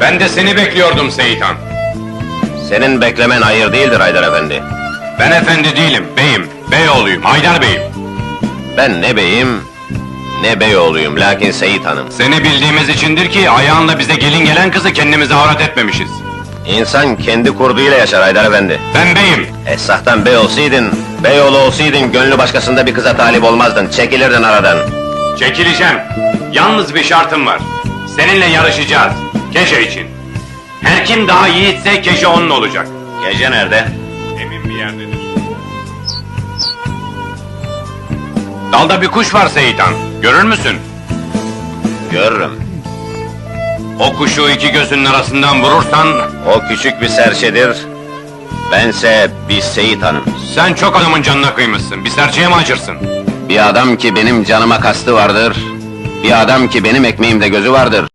Ben de seni bekliyordum Seyitan. Senin beklemen hayır değildir Haydar Efendi. Ben efendi değilim, beyim. Beyoğluyum, Haydar Bey'im. Ben ne beyim, ne beyoğluyum, lakin Seyit Hanım. Seni bildiğimiz içindir ki ayağınla bize gelin gelen kızı kendimize avrat etmemişiz. İnsan kendi kurduğuyla yaşar Haydar Efendi. Ben beyim. Esahtan bey olsaydın, beyoğlu olsaydın, gönlü başkasında bir kıza talip olmazdın, çekilirdin aradan. Çekileceğim. Yalnız bir şartım var. Seninle yarışacağız. Keşe için. Her kim daha yiğitse keşe onun olacak. Gece nerede? Emin bir yerdedir. Dalda bir kuş var Seyitan. Görür müsün? Görürüm. O kuşu iki gözünün arasından vurursan... O küçük bir serçedir, bense bir Seyit Hanım. ...sen çok adamın canına kıymışsın. Bir serçeye mi acırsın? Bir adam ki benim canıma kastı vardır, bir adam ki benim ekmeğimde gözü vardır.